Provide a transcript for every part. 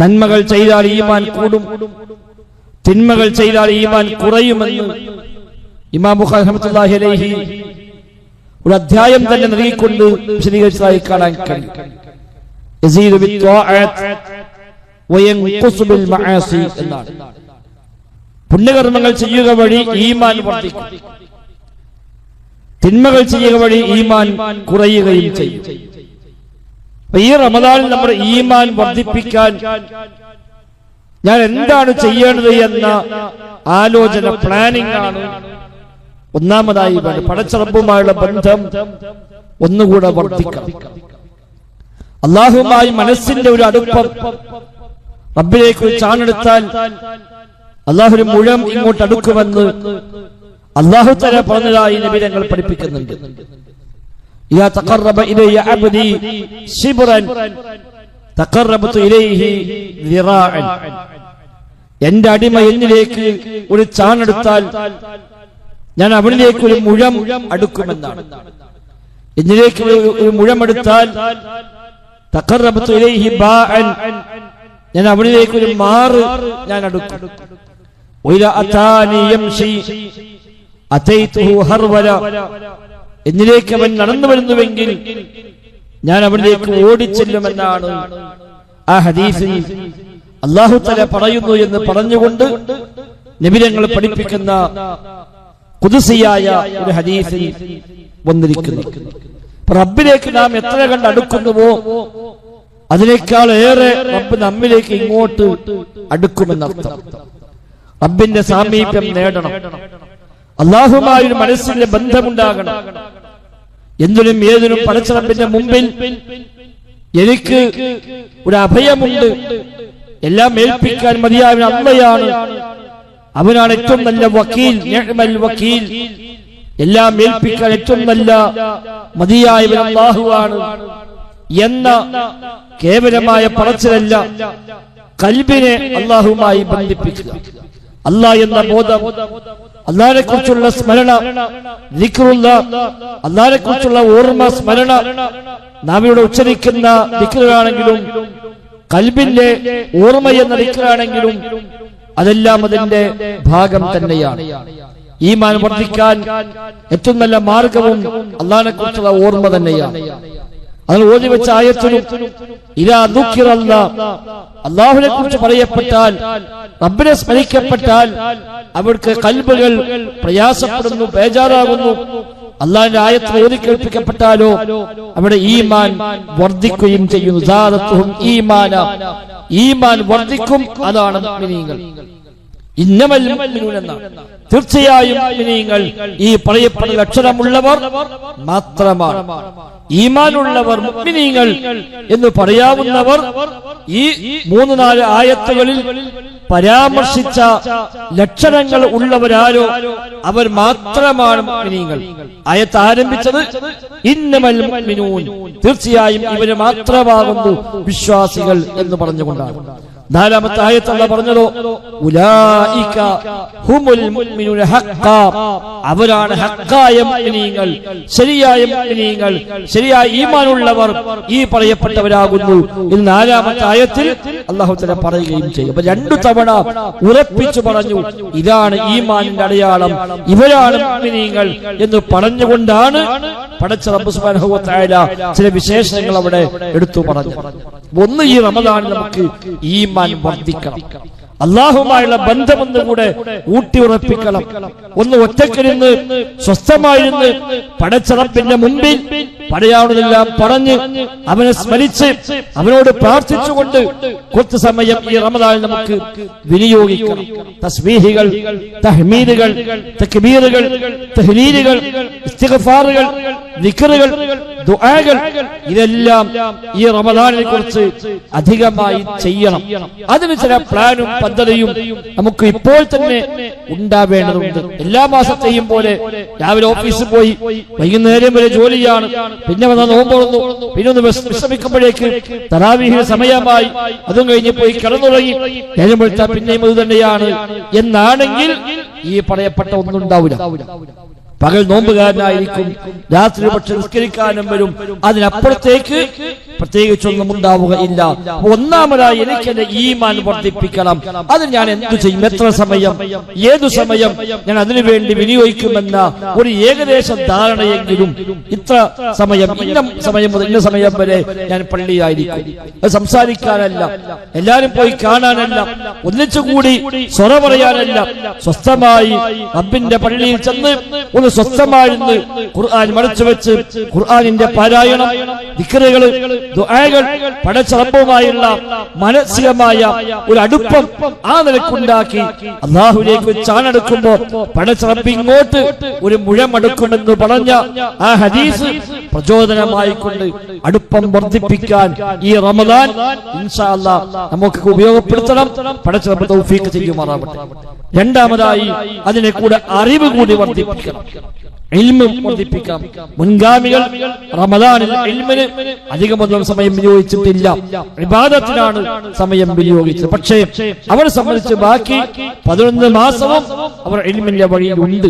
നന്മകൾ ചെയ്താൽ ഈമാൻ കൂടും. തിന്മകൾ ചെയ്താൽ ഈമാൻ കുറയുമെന്ന് ഇമാം അലൈഹി ഒരു അധ്യായം തന്നെ നൽകിക്കൊണ്ട് വിശദീകരിച്ചതായി കാണാൻ കഴിയും. എന്നാണ്. പുണ്യകർമ്മങ്ങൾ ചെയ്യുക വഴി ഈമാൻ വർദ്ധിക്കും. തിന്മകൾ ചെയ്യുക വഴി ഈമാൻ കുറയുകയും ചെയ്യും. ഈ റമദാനിൽ നമ്മുടെ ഈമാൻ വർദ്ധിപ്പിക്കാൻ ഞാൻ എന്താണ് ചെയ്യേണ്ടത് എന്ന ആലോചന പ്ലാനിംഗ് ആണ്. ഒന്നാമതായി പടച്ചറപ്പുമായുള്ള ബന്ധം ഒന്നുകൂടെ വർദ്ധിക്കാം അള്ളാഹുമായി മനസ്സിന്റെ ഒരു അടുപ്പം റബ്ബിലേക്ക് ഒരു ചാണെടുത്താൽ അള്ളാഹുരു മുഴം ഇങ്ങോട്ട് അടുക്കുമെന്ന് അള്ളാഹു തല പറഞ്ഞതായി നബി ഞങ്ങൾ പഠിപ്പിക്കുന്നുണ്ട്. ഇതാ തഖറബ ഇലയ്യ അബ്ദി ശിബ്റൻ തഖറബതു ഇലൈഹി ദിറാഅൻ എന്റെ അടിമ എന്നിലേക്ക് ഒരു ചാണെടുത്താൽ ഞാൻ അവനിലേക്ക് ഒരു മുഴം അടുക്കുമെന്നാണ് എന്നിലേക്ക് ഒരു- ഒരു മുഴമെടുത്താൽ തഖറബതു ഇലൈഹി ബാഅൻ ഞാൻ അവനിലേക്ക് ഒരു മാറ് ഞാൻ അടുക്കും وإذا أتاني يمشي أتيته هرولا എന്നിലേക്ക് അവൻ നടന്നു വരുന്നുവെങ്കിൽ ഞാൻ അവനിലേക്ക് ഓടിച്ചെല്ലുമെന്നാണ് ആ ഹദീസിൽ അള്ളാഹു തല പറയുന്നു എന്ന് പറഞ്ഞുകൊണ്ട് നബിരങ്ങൾ പഠിപ്പിക്കുന്ന കുതിസിയായ ഒരു ഹദീസിൽ വന്നിരിക്കുന്നു. റബ്ബിലേക്ക് നാം എത്ര കണ്ട് അടുക്കുന്നുവോ അതിനേക്കാൾ ഏറെ റബ്ബ് നമ്മിലേക്ക് ഇങ്ങോട്ട് അടുക്കുമെന്നർത്ഥം. റബ്ബിന്റെ സാമീപ്യം നേടണം. അള്ളാഹുമായ ഒരു മനസ്സിന്റെ ബന്ധമുണ്ടാകണം. എന്തിനും ഏതിനും പടച്ച മുമ്പിൽ എനിക്ക് ഒരു അഭയമുണ്ട്. എല്ലാം ഏൽപ്പിക്കാൻ മതിയായ അമ്മയാണ്. അവനാണ് ഏറ്റവും നല്ല വക്കീൽ വക്കീൽ. എല്ലാം ഏൽപ്പിക്കാൻ ഏറ്റവും നല്ല മതിയായവൻ അള്ളാഹുവാണ് എന്ന കേവലമായ പറച്ചിലല്ല കൽബിനെ അള്ളാഹുമായി ബന്ധിപ്പിക്കുക. അള്ളാഹ് എന്ന ബോധം അള്ളാഹിനെ കുറിച്ചുള്ള സ്മരണ ദിക്റുള്ള അള്ളാഹിനെ കുറിച്ചുള്ള ഓർമ്മ സ്മരണ നാം ഇവിടെ ഉച്ചരിക്കുന്ന ദിക്റാണെങ്കിലും കൽബിന്റെ ഓർമ്മ എന്ന ദിക്റാണെങ്കിലും അതെല്ലാം അതിന്റെ ഭാഗം തന്നെയാണ്. ഈമാൻ വർദ്ധിക്കാൻ ഏറ്റവും നല്ല മാർഗവും അള്ളാഹിനെ കുറിച്ചുള്ള ഓർമ്മ തന്നെയാണ്. അതിൽ ഓതി വെച്ച ആയത്തിനും ഇതാ ദുഃഖിറല്ല. അള്ളാഹുവിനെ കുറിച്ച് പറയപ്പെട്ടാൽ റബ്ബിനെ സ്മരിക്കപ്പെട്ടാൽ അവർക്ക് കൽബുകൾ പ്രയാസപ്പെടുന്നു ബേജാറാകുന്നു. അള്ളാഹിന്റെ ആയത്തിൽ ഓതി കേൾപ്പിക്കപ്പെട്ടാലോ അവിടെ ഈമാൻ വർദ്ധിക്കുകയും ചെയ്യുന്നു. ഈമാന. ഈമാൻ വർദ്ധിക്കും അതാണ് ഇന്നമൽ എന്നാണ് തീർച്ചയായും നിങ്ങൾ ഈ പറയപ്പെടുന്ന ലക്ഷണമുള്ളവർ മാത്രമാണ്. ഈമാനുള്ളവർ മുഗ്മിനീങ്ങൾ എന്ന് പറയാവുന്നവർ ഈ മൂന്ന് നാല് ആയത്തുകളിൽ പരാമർശിച്ച ലക്ഷണങ്ങൾ ഉള്ളവരാരോ അവർ മാത്രമാണ് മുഗ്മിനീങ്ങൾ ആയത്ത് ആരംഭിച്ചത് ഇന്നമൽ മുഅ്മിനൂൻ. തീർച്ചയായും ഇവർ മാത്രമാകുന്നു വിശ്വാസികൾ എന്ന് പറഞ്ഞുകൊണ്ടാണ്. നാലാമത്തെ ആയത്തല്ല പറഞ്ഞതോ? ഉലായിക ഹുമുൽ മുഅ്മിനൂന ഹഖ്ഖാ. അവരാണ് ഹക്കായ മുഅ്മിനീങ്ങൾ ശരിയായ മുഅ്മിനീങ്ങൾ ശരിയായ ഈമാനുള്ളവർ ഈ പറയപ്പെട്ടവരാകുന്നു. ഇത് നാലാമത്തെ ആയത്തിൽ അല്ലാഹു തആല പറയുകയും ചെയ്യും. അപ്പോൾ രണ്ടു തവണ ഉറപ്പിച്ചു പറഞ്ഞു ഇതാണ് ഈമാനിന്റെ അടയാളം. ഇവരാണ് മുഅ്മിനീങ്ങൾ എന്ന് പറഞ്ഞുകൊണ്ടാണ് പടച്ച റബ്ബ് സുബ്ഹാനഹു വ തആല ചില വിശേഷങ്ങൾ അവിടെ എടുത്തു പറഞ്ഞു ഒന്ന് ഈ റമദാൻ നമുക്ക് ഈമാൻ വർദ്ധിക്കണം. അള്ളാഹുമായുള്ള ബന്ധമൊന്നുകൂടെ ഊട്ടി ഉറപ്പിക്കണം ഒന്ന് ഒറ്റക്കിരുന്ന് സ്വസ്ഥമായിരുന്ന് പടച്ചറപ്പിന്റെ മുമ്പിൽ പടയാളെല്ലാം പറഞ്ഞ് അവനെ സ്മരിച്ച് അവനോട് പ്രാർത്ഥിച്ചുകൊണ്ട് കുറച്ച് സമയം ഈ റമദാൻ നമുക്ക് വിനിയോഗിക്കണം. തസ്മീഹികൾ തഹ്മീദുകൾ തക്ബീറുകൾ തഹ്ലീലുകൾ ദിക്റുകൾ ദുആകൾ ഇതെല്ലാം ഈ റമദാനിനെ കുറിച്ച് അധികമായി ചെയ്യണം. അതിന് ചില പ്ലാനും പദ്ധതിയും നമുക്ക് ഇപ്പോൾ തന്നെ ഉണ്ടാവേണ്ടതുണ്ട്. എല്ലാ മാസത്തെയും പോലെ രാവിലെ ഓഫീസിൽ പോയി വൈകുന്നേരം വരെ ജോലിയാണ്. പിന്നെ വന്ന നോമ്പോളുന്നു പിന്നെ ഒന്ന് വിശ്ര- വിശ്രമിക്കുമ്പോഴേക്ക് തറാവീഹിന് സമയമായി. അതും കഴിഞ്ഞ് പോയി കിടന്നുറങ്ങി. വെളുത്താൽ പിന്നെയും അത് തന്നെയാണ്. എന്നാണെങ്കിൽ ഈ പറയപ്പെട്ട ഒന്നും ഉണ്ടാവില്ല പകൽ നോമ്പുകാരനായിരിക്കും. രാത്രി പക്ഷെ നിസ്കരിക്കാനും വരും. അതിനപ്പുറത്തേക്ക് പ്രത്യേകിച്ചൊന്നും ഉണ്ടാവുകയില്ല. ഒന്നാമതായി എനിക്ക് എന്റെ ഈമാൻ വർദ്ധിപ്പിക്കണം. അത് ഞാൻ എന്തു ചെയ്യും? എത്ര സമയം? ഏതു സമയം? ഞാൻ അതിനു വേണ്ടി വിനിയോഗിക്കുമെന്ന ഒരു ഏകദേശ ധാരണയെങ്കിലും ഇത്ര സമയം ഇന്ന സമയം മുതൽ ഇന്ന സമയം വരെ ഞാൻ പള്ളിയായിരിക്കും. അത് സംസാരിക്കാനല്ല. എല്ലാരും പോയി കാണാനല്ല. ഒന്നിച്ചുകൂടി സ്വറ പറയാനല്ല. സ്വസ്ഥമായി റബ്ബിന്റെ പള്ളിയിൽ ചെന്ന് ഒന്ന് സ്വസ്ഥമായിരുന്ന് ഖുർആൻ മറച്ചു വെച്ച് ഖുർആാനിന്റെ പാരായണം ദിക്കറുകൾ ദുആകൾ പടച്ച റബ്ബുമായുള്ള മാനസികമായ ഒരു അടുപ്പം ആ നിലക്കുണ്ടാക്കി അള്ളാഹുലേക്ക് ചാണെടുക്കുമ്പോ പടച്ച റബ്ബ് ഇങ്ങോട്ട് ഒരു മുഴമടുക്കുമെന്ന് പറഞ്ഞ ആ ഹദീസ് പ്രചോദനമായിക്കൊണ്ട് അടുപ്പം വർദ്ധിപ്പിക്കാൻ ഈ റമദാൻ ഇൻഷാ അല്ലാ നമുക്ക് ഉപയോഗപ്പെടുത്തണം. പടച്ച റബ്ബ് തൗഫീഖ് ചെയ്യുമാറാവട്ടെ. രണ്ടാമതായി അതിനെ കൂടെ അറിവ് കൂടി വർദ്ധിപ്പിക്കണം. എൽമും വർദ്ധിപ്പിക്കാം. മുൻഗാമികൾ റമദാനിൽ എൽമിന് അധികമധികം സമയം വിനിയോഗിച്ചിട്ടില്ല. വിവാദത്തിനാണ് സമയം വിനിയോഗിച്ചത്. പക്ഷേ അവരെ സംബന്ധിച്ച് ബാക്കി പതിനൊന്ന് മാസവും അവർ ഇൽമിന്റെ വഴിയിലുണ്ട്.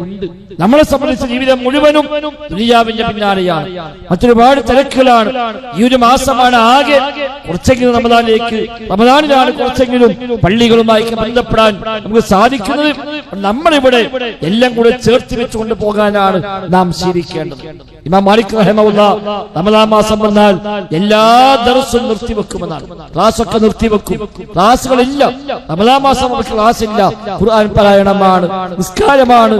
നമ്മളെ സംബന്ധിച്ച് ജീവിതം മുഴുവനും ദുനിയാവിന്റെ പിന്നാലെയാണ്. മറ്റൊരുപാട് തിരക്കുകളാണ്. ഈ ഒരു മാസമാണ് ആകെ കുറച്ചെങ്കിലും റമദാനിലേക്ക് റമദാനിലാണ് കുറച്ചെങ്കിലും പള്ളികളുമായി ബന്ധപ്പെടാൻ നമുക്ക് സാധിക്കുന്നത് നമ്മളിവിടെ എല്ലാം കൂടെ ചേർത്ത് വെച്ചുകൊണ്ട് പോകാനാണ് നാം ശീലിക്കേണ്ടത്. ഇമാം മാലിക് റഹമുള്ള റമദാൻ മാസം വന്നാൽ എല്ലാ ദിവസവും നിർത്തിവെക്കുമെന്നാണ്. ക്ലാസ് ഒക്കെ നിർത്തിവെക്കും. ക്ലാസ്സുകളില്ല റമദാൻ മാസം നമുക്ക് ക്ലാസ് ഇല്ല ഖുർആൻ പാരായണമാണ് നിസ്കാരമാണ്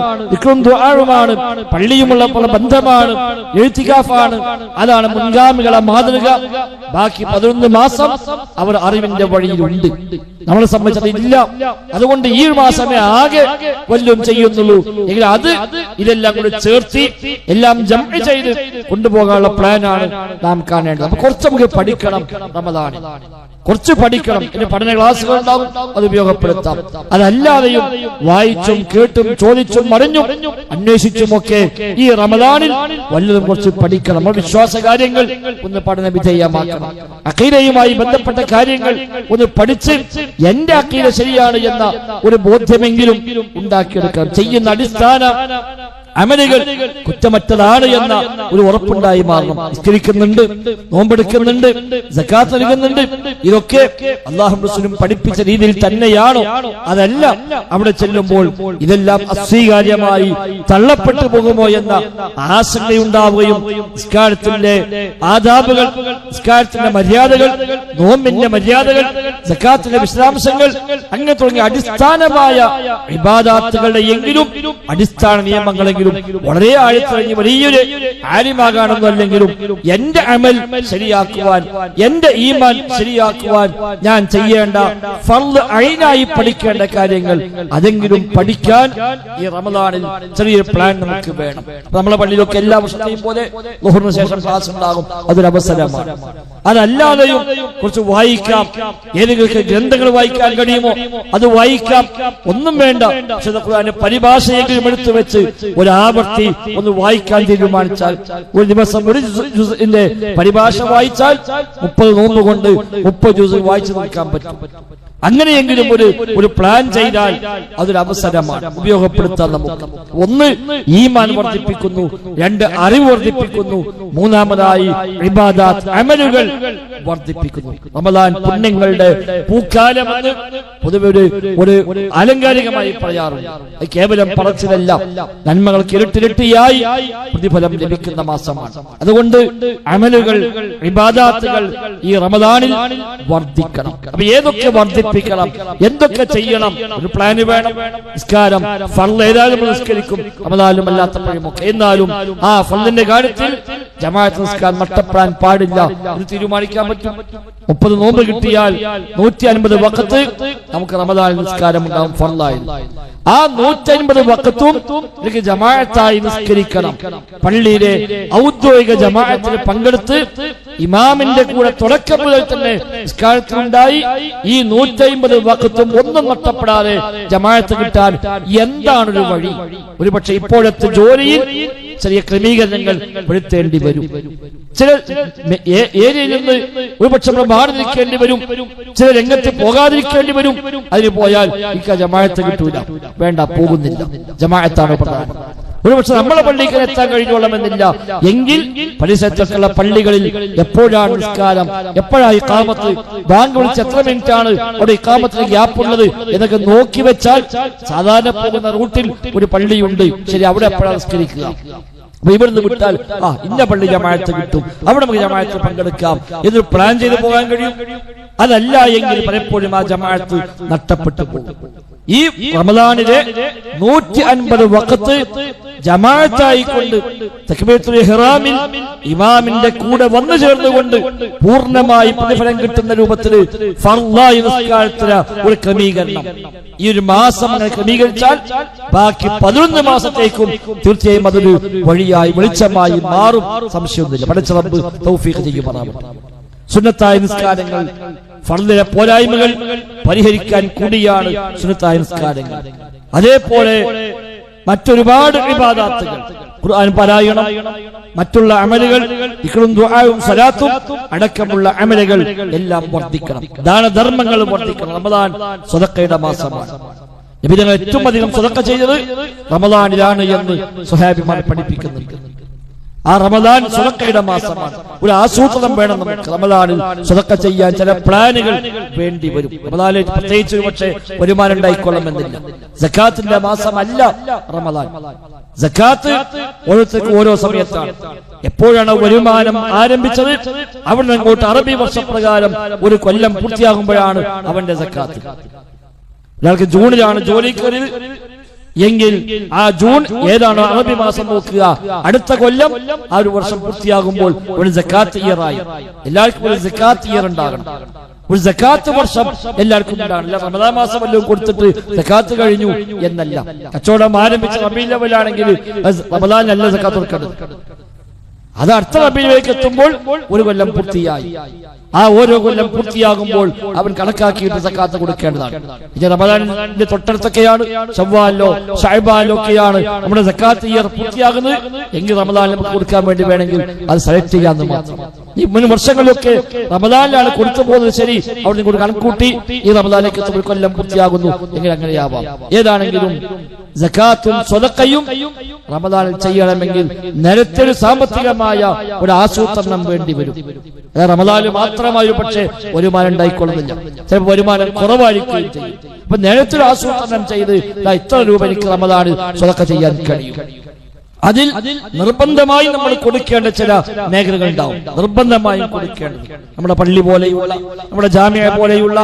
ആഴമാണ് പള്ളിയുമുള്ള ബന്ധമാണ് എഴുത്തികാഫാണ്. അതാണ് മുൻഗാമികളെ മാതൃക. ബാക്കി പതിനൊന്ന് മാസം അവർ അറിവിന്റെ വഴിയിലുണ്ട്. നമ്മളെ സംബന്ധിച്ചത് ഇല്ല അതുകൊണ്ട് ഈ മാസമേ ആകെ വല്ലതും ചെയ്യുന്നുള്ളൂ. എങ്കിൽ അത് ഇതെല്ലാം കൂടി ചേർത്തി എല്ലാം ജംപ് ചെയ്ത് കൊണ്ടുപോകാനുള്ള പ്ലാനാണ് നാം കാണേണ്ടത്. കുറച്ച് നമുക്ക് പഠിക്കണം റമദാൻ കുറച്ച് പഠിക്കണം. പിന്നെ പഠന ക്ലാസ്സുകൾ ഉണ്ടാവും അത് ഉപയോഗപ്പെടുത്താം. അതല്ലാതെയും വായിച്ചും കേട്ടും ചോദിച്ചും അറിഞ്ഞും അന്വേഷിച്ചുമൊക്കെ ഈ റമദാനിൽ വല്ലതും കുറച്ച് പഠിക്കണം. നമ്മൾ വിശ്വാസ കാര്യങ്ങൾ ഒന്ന് പഠന വിധേയമാക്കണം. അഖീലയുമായി ബന്ധപ്പെട്ട കാര്യങ്ങൾ ഒന്ന് പഠിച്ച് എന്റെ അഖീല ശരിയാണ് എന്ന ഒരു ബോധ്യമെങ്കിലും ഉണ്ടാക്കിയെടുക്കണം. ചെയ്യുന്ന അടിസ്ഥാന അമലുകൾ കുറ്റമറ്റതാണ് എന്ന ഒരു ഉറപ്പുണ്ടായി മാറണം നിസ്കരിക്കുന്നുണ്ട് നോമ്പെടുക്കുന്നുണ്ട് ജക്കാത്ത് നൽകുന്നുണ്ട്. ഇതൊക്കെ അള്ളാഹു റസൂലും പഠിപ്പിച്ച രീതിയിൽ തന്നെയാണോ? അതല്ല അവിടെ ചെല്ലുമ്പോൾ ഇതെല്ലാം അസ്വീകാര്യമായി തള്ളപ്പെട്ടു പോകുമോ എന്ന ആശങ്കയുണ്ടാവുകയും നിസ്കാരത്തിന്റെ ആദാബുകൾ നിസ്കാരത്തിന്റെ മര്യാദകൾ നോമ്പിന്റെ മര്യാദകൾ സക്കാത്തിന്റെ വിശദാംശങ്ങൾ അങ്ങനെ തുടങ്ങിയ അടിസ്ഥാനമായ വിവാദാത്തുകളുടെ എങ്കിലും അടിസ്ഥാന നിയമങ്ങളെങ്കിലും വളരെ ആഴത്തിറങ്ങി വലിയൊരു ആര്യമാകാണെന്നല്ലെങ്കിലും എന്റെ അമൽ ശരിയാക്കുവാൻ എന്റെ ഈമാൻ ശരിയാക്കുവാൻ ഞാൻ ചെയ്യേണ്ട ഫർദ് അയിനായി പഠിക്കേണ്ട കാര്യങ്ങൾ അതെങ്കിലും പഠിക്കാൻ ഈ റമദാനിൽ ചെറിയൊരു പ്ലാൻ നമുക്ക് വേണം. നമ്മളെ പള്ളിയിലൊക്കെ എല്ലാ വർഷത്തെയും പോലെ ലുഹറിന് ശേഷം ക്ലാസ് ഉണ്ടാകും. അതൊരവസരമാണ് അതല്ലാതെയും കുറച്ച് വായിക്കാം. ഏതെങ്കിലും ഗ്രന്ഥങ്ങൾ വായിക്കാൻ കഴിയുമോ? അത് വായിക്കാം. ഒന്നും വേണ്ട. ഖുർആന്റെ പരിഭാഷയെങ്കിലും എടുത്തു വെച്ച് ഒരു ആവർത്തി ഒന്ന് വായിക്കാൻ തീരുമാനിച്ചാൽ ഒരു ദിവസം ഒരു ജുസിന്റെ പരിഭാഷ വായിച്ചാൽ മുപ്പത് നോമ്പ് കൊണ്ട് മുപ്പത് ദിവസം വായിച്ചു നിൽക്കാൻ പറ്റും. അങ്ങനെയെങ്കിലും ഒരു ഒരു പ്ലാൻ ചെയ്താൽ അതൊരു അവസരമാണ്. ഉപയോഗപ്പെടുത്താൻ നമുക്ക്. ഒന്ന് ഈമാൻ വർദ്ധിപ്പിക്കുന്നു. രണ്ട് അറിവ് വർദ്ധിപ്പിക്കുന്നു. മൂന്നാമതായി ഇബാദാത്ത് അമലുകൾ വർദ്ധിപ്പിക്കുന്നു. റമദാൻ പുണ്യങ്ങളുടെ പൂക്കാലമെന്ന് പൊതുവെ ഒരു ഒരു ഒരു ആലങ്കാരികമായി പറയാറുണ്ട്. അത് കേവലം പറച്ചിലല്ല. നന്മകൾക്ക് ഇരട്ടിരട്ടിയായി പ്രതിഫലം ലഭിക്കുന്ന മാസമാണ്. അതുകൊണ്ട് അമലുകൾ ഇബാദാത്തുകൾ ഈ റമദാനിൽ വർദ്ധിക്കണം. അപ്പൊ ഏതൊക്കെ വർദ്ധിപ്പിക്കണം? എന്തൊക്കെ ചെയ്യണം? ഒരു പ്ലാന് വേണം. നിസ്കാരം ഫർൾ ഏതായാലും നിസ്കരിക്കും. റമദാനും അല്ലാത്തപ്പോഴും ഒക്കെ എന്നാലും ആ ഫള്ളിന്റെ കാര്യത്തിൽ ജമാഅത്ത് നിസ്കാരം നഷ്ടപ്പെടാൻ പാടില്ല. ഇത് തീരുമാനിക്കാൻ പറ്റും. മുപ്പത് നോമ്പ് കിട്ടിയാൽ നൂറ്റി അൻപത് വക്കത്ത് നമുക്ക് റമദാൻ നിസ്കാരം ഉണ്ടാവും ഫർളായി ആ നൂറ്റി അൻപത് വക്കത്തും ജമാഅത്തായി നിസ്കരിക്കണം. പള്ളിയിലെ ഔദ്യോഗിക ജമാഅത്തിൽ പങ്കെടുത്ത് ഇമാമിന്റെ കൂടെ തുടക്കം മുതൽ തന്നെ നിസ്കാരത്തിലുണ്ടായി ഈ നൂറ്റി അൻപത് വക്കത്തും ഒന്നും നഷ്ടപ്പെടാതെ ജമാഅത്ത് കിട്ടാൻ എന്താണൊരു വഴി? ഒരുപക്ഷെ ഇപ്പോഴത്തെ ജോലിയിൽ ചെറിയ ക്രമീകരണങ്ങൾ വരുത്തേണ്ടി വരും. ചില ഏരിയയിൽ നിന്ന് ഒരുപക്ഷെ നമ്മൾ മാറി നിൽക്കേണ്ടി വരും. ചില രംഗത്ത് പോകാതിരിക്കേണ്ടി വരും. അതിന് പോയാൽ ഇക്ക ജമാഅത്ത് കിട്ടൂല. വേണ്ട പോകുന്നില്ല. ജമാഅത്താണ് പ്രധാനം. ഒരുപക്ഷെ നമ്മളെ പള്ളിക്ക് എത്താൻ കഴിഞ്ഞോളമെന്നില്ല. എങ്കിൽ പരിസരത്തുള്ള പള്ളികളിൽ എപ്പോഴാണ് നിസ്കാരം? എപ്പോഴാണ് ഈ കാമത്ത് ബാങ്ക് വിളിച്ച് എത്ര മിനിറ്റ് ആണ് അവിടെ ഈ കാമത്തിന് ഗ്യാപ്പ് ഉള്ളത് എന്നൊക്കെ നോക്കി വെച്ചാൽ സാധാരണ പോകുന്ന റൂട്ടിൽ ഒരു പള്ളിയുണ്ട്. ശരി അവിടെ എപ്പോഴാണ് നിസ്കരിക്കുക? ഇവിടുന്ന് വിട്ടാൽ ആ ഇന്ന പള്ളി ജമാഅത്ത് കിട്ടും. അവിടെ നമുക്ക് ജമാഅത്ത് പങ്കെടുക്കാം. എന്നൊരു പ്ലാൻ ചെയ്ത് പോകാൻ കഴിയും? അതല്ല എങ്കിൽ പലപ്പോഴും ആ ജമാഅത്ത് നഷ്ടപ്പെട്ടു പോകും. ഈ റമദാനിലെ നൂറ്റി അൻപത് വക്കത്ത് ജമാഅത്തായിക്കൊണ്ട് തക്ബീറത്തുൽ ഇഹ്റാമിൽ ഇമാമിന്റെ കൂടെ വന്നു ചേർന്നുകൊണ്ട് പൂർണമായി പ്രതിഫലം കിട്ടുന്ന രൂപത്തിൽ ഫർളായ നിസ്കാരത്തിന് ഒരു ക്രമീകരണം. ഈ ഒരു മാസം അങ്ങനെ ക്രമീകരിച്ചാൽ ബാക്കി പതിനൊന്ന് മാസത്തേക്കും തീർച്ചയായും അതൊരു വഴിയായി വെളിച്ചമായി മാറും. സംശയമൊന്നുമില്ല. പഠിച്ച റബ്ബ് തൗഫീഖ് ചെയ്യുമാറാവട്ടെ സുന്നത്തായ നിസ്കാരങ്ങൾ ഫർദിലെ പോരായ്മകൾ പരിഹരിക്കാൻ കൂടിയാണ് സുന്നത്തായ നിസ്കാരങ്ങൾ. അതേപോലെ മറ്റൊരുപാട് വിവാദാത്തുകൾ ഖുർആൻ പാരായണം മറ്റുള്ള അമലുകൾ ഇക്കളും ദുആയും സലാത്തും അടക്കമുള്ള അമലുകൾ എല്ലാം വർദ്ധിക്കണം. ദാനധർമ്മങ്ങൾ വർദ്ധിക്കണം. റമദാൻ സ്വതക്കയുടെ മാസമാണ്. നബി തങ്ങൾ ഏറ്റവും അധികം സ്വതക്ക ചെയ്തത് റമദാനിലാണ് എന്ന് സുഹാബിമാർ പഠിപ്പിക്കുന്നുണ്ട്. ആ റമദാൻ സുതക്കയുടെ മാസമാണ്. ഒരു ആസൂത്രണം വേണം നമുക്ക് റമദാനിൽ സുതക്ക ചെയ്യാൻ ചില പ്ലാനുകൾ വേണ്ടി വരും. റമദാനിൽ പ്രത്യേകിച്ച് പക്ഷേ വരുമാനം ഉണ്ടായിക്കൊള്ളണമെന്നില്ല. ജക്കാത്തിന്റെ മാസമല്ല റമദാൻ. ജക്കാത്ത് ഓരോരുത്തർക്കും ഓരോ സമയത്താണ്. എപ്പോഴാണ് വരുമാനം ആരംഭിച്ചത്? അവിടെ അങ്ങോട്ട് അറബി വർഷപ്രകാരം ഒരു കൊല്ലം പൂർത്തിയാകുമ്പോഴാണ് അവന്റെ ജക്കാത്ത് ഒരാൾക്ക് ജൂണിലാണ് ജോലി എങ്കിൽ ആ ജൂൺ ഏതാണ് അറബി മാസം നോക്കുക? അടുത്ത കൊല്ലം ആ ഒരു വർഷം പൂർത്തിയാകുമ്പോൾ ഒരു ജക്കാത്ത് ഇയർ ആയി എല്ലാവർക്കും ഒരു ജക്കാത്ത് ഇയർ ഉണ്ടാകണം ഒരു ജക്കാത്ത് വർഷം എല്ലാവർക്കും ഉണ്ടാകണം. റമദാൻ മാസം വല്ലതും കൊടുത്തിട്ട് ജക്കാത്ത് കഴിഞ്ഞു എന്നല്ല. കച്ചവടം ആരംഭിച്ച റബി ലെവലാണെങ്കിൽ റമദാൻ നല്ല ജക്കാത്ത് കൊടുക്കേണ്ടത്. അത് അടുത്ത റബിയിലേക്ക് എത്തുമ്പോൾ ഒരു കൊല്ലം പൂർത്തിയായി. ആ ഓരോ കൊല്ലം പൂർത്തിയാകുമ്പോൾ അവൻ കണക്കാക്കിയിട്ട് സക്കാത്ത് കൊടുക്കേണ്ടതാണ്. ഇത് റമദാനിന്റെ തൊട്ടടുത്തൊക്കെയാണ് ചവ്വാലോ ഷൈബാലിലോ ഒക്കെയാണ് നമ്മുടെ സക്കാത്ത് ഇയർ പൂർത്തിയാകുന്നത്. എങ്കിൽ റമദാൻ നമുക്ക് കൊടുക്കാൻ വേണ്ടി വേണമെങ്കിൽ അത് സെലക്ട് ചെയ്യാന്ന് മാത്രം. ഈ മുൻ വർഷങ്ങളിലൊക്കെ റമദാനിലാണ് കൊടുത്തു പോകുന്നത് ശരി. അവിടെ നിങ്ങൾ കണക്കൂട്ടി ഈ റമദാനിലേക്ക് ഒരു കൊല്ലം പൂർത്തിയാകുന്നു എങ്കിൽ അങ്ങനെയാവാം. ഏതാണെങ്കിലും സ്വതക്കയും റമദാനിൽ ചെയ്യണമെങ്കിൽ നിരത്തൊരു സാമ്പത്തികമായ ഒരു ആസൂത്രണം വേണ്ടി വരും. റമദാനിൽ റമദാനിൽ മാത്രമായി? പക്ഷേ വരുമാനം ഉണ്ടായിക്കൊള്ളുന്നില്ല. ചിലപ്പോൾ വരുമാനം കുറവായിരിക്കുകയും ചെയ്യും. അപ്പൊ നിരത്തൊരു ആസൂത്രണം ചെയ്ത് ഇത്ര രൂപ എനിക്ക് നമ്മളാണ് സ്വതക്ക ചെയ്യാൻ കഴിയും. അതിൽ നിർബന്ധമായി നമ്മൾ കൊടുക്കേണ്ട ചില മേഖലകൾ ഉണ്ടാവും. നിർബന്ധമായും കൊടുക്കേണ്ടത് നമ്മുടെ പള്ളി പോലെയുള്ള നമ്മുടെ ജാമ്യ പോലെയുള്ള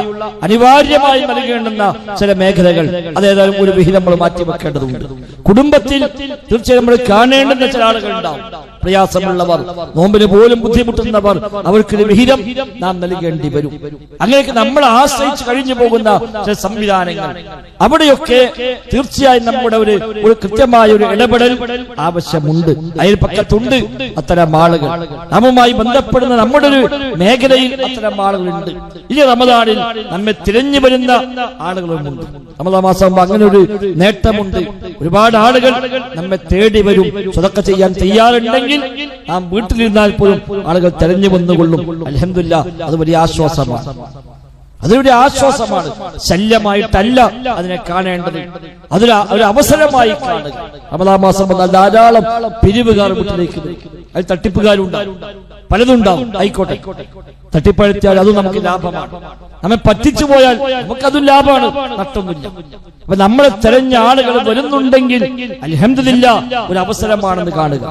അനിവാര്യമായി നൽകേണ്ടുന്ന ചില മേഖലകൾ. അതേതായാലും ഒരു വിഹിതം നമ്മൾ മാറ്റി വെക്കേണ്ടതുണ്ട് കുടുംബത്തിൽ തീർച്ചയായും നമ്മൾ കാണേണ്ടുന്ന ചില ആളുകൾ ഉണ്ടാവും. പ്രയാസമുള്ളവർ നോമ്പിന് പോലും ബുദ്ധിമുട്ടുന്നവർ അവർക്ക് വിഹിതം നാം നൽകേണ്ടി വരും. അങ്ങനെയൊക്കെ നമ്മൾ ആശ്രയിച്ച് കഴിഞ്ഞു പോകുന്ന ചില സംവിധാനങ്ങൾ. അവിടെയൊക്കെ തീർച്ചയായും നമ്മുടെ ഒരു ഒരു കൃത്യമായ ഒരു ഇടപെടൽ ആവശ്യമുണ്ട്. അയൽപ്പക്കത്തുണ്ട് അത്തരം ആളുകൾ. നമ്മുമായി ബന്ധപ്പെടുന്ന നമ്മുടെ ഒരു മേഖലയിൽ അത്തരം ആളുകളുണ്ട്. ഈ റമദാനിൽ നമ്മെ തിരഞ്ഞു വരുന്ന ആളുകളുമുണ്ട്. റമദാ മാസം അങ്ങനെ ഒരു നേട്ടമുണ്ട്. ഒരുപാട് ആളുകൾ നമ്മെ തേടി വരും. ചെയ്യാൻ തയ്യാറുണ്ടെങ്കിൽ നാം വീട്ടിലിരുന്നാൽ പോലും ആളുകൾ തെരഞ്ഞു വന്നുകൊള്ളും. അലഹമില്ല അത് വലിയ ആശ്വാസമാണ്. അതൊരു ആശ്വാസമാണ്. ശല്യമായിട്ടല്ല അതിനെ കാണേണ്ടത്. അതൊരു ഒരു അവസരമായി കാണുക. റമദാ മാസം വന്നാൽ ധാരാളം പിരിവുകാർ വീട്ടിലേക്ക് അതിൽ തട്ടിപ്പുകാരുണ്ടാവും പലതുണ്ടാവും. ആയിക്കോട്ടെ. തട്ടിപ്പഴുത്തിയാൽ അത് നമുക്ക് ലാഭമാണ്. നമ്മെ പറ്റിച്ചു പോയാൽ നമുക്കതും ലാഭമാണ്. നഷ്ടമില്ല അപ്പൊ നമ്മളെ തെരഞ്ഞ ആളുകൾ വരുന്നുണ്ടെങ്കിൽ അലഹമില്ല ഒരു അവസരമാണെന്ന് കാണുക.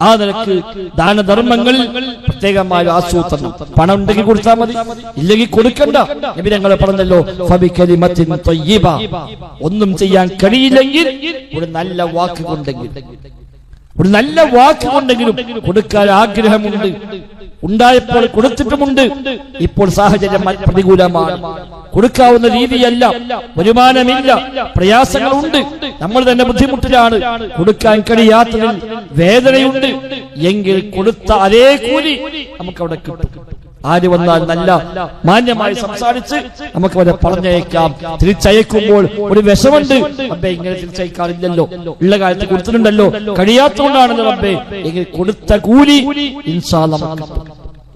ആ നിലയ്ക്ക് ദാനധർമ്മങ്ങളിൽ പ്രത്യേകമായ ആസൂത്രണം. പണം ഉണ്ടെങ്കിൽ കൊടുത്താൽ മതി. ഇല്ലെങ്കിൽ കൊടുക്കണ്ട. നബി ഞങ്ങൾ പറഞ്ഞല്ലോ. ഒന്നും ചെയ്യാൻ കഴിയില്ലെങ്കിൽ ഒരു നല്ല വാക്ക് കൊണ്ടെങ്കിൽ. ഒരു നല്ല വാക്ക് കൊണ്ടെങ്കിലും കൊടുക്കാൻ ആഗ്രഹമുണ്ട്. ഉണ്ടായപ്പോൾ കൊടുത്തിട്ടുമുണ്ട്. ഇപ്പോൾ സാഹചര്യം പ്രതികൂലമാണ്. കൊടുക്കാവുന്ന രീതിയല്ല. വരുമാനമില്ല. പ്രയാസങ്ങളുണ്ട്. നമ്മൾ തന്നെ ബുദ്ധിമുട്ടിലാണ്. കൊടുക്കാൻ കഴിയാത്തതിൽ വേദനയുണ്ട്. എങ്കിൽ കൊടുത്ത അതേ കൂലി നമുക്ക് അവിടെ കിട്ടും. ആര് വന്നാൽ നല്ല മാന്യമായി സംസാരിച്ച് നമുക്ക് അവരെ പറഞ്ഞയക്കാം. തിരിച്ചയക്കുമ്പോൾ ഒരു വിഷമുണ്ട്. റബ്ബേ ഇങ്ങനെ തിരിച്ചയക്കാറില്ലല്ലോ. ഉള്ള കാലത്ത് കൊടുത്തിട്ടുണ്ടല്ലോ കഴിയാത്തതുകൊണ്ടാണല്ലോ റബ്ബേ എങ്കിൽ കൊടുത്ത കൂലി ഇൻഷാ നമുക്ക്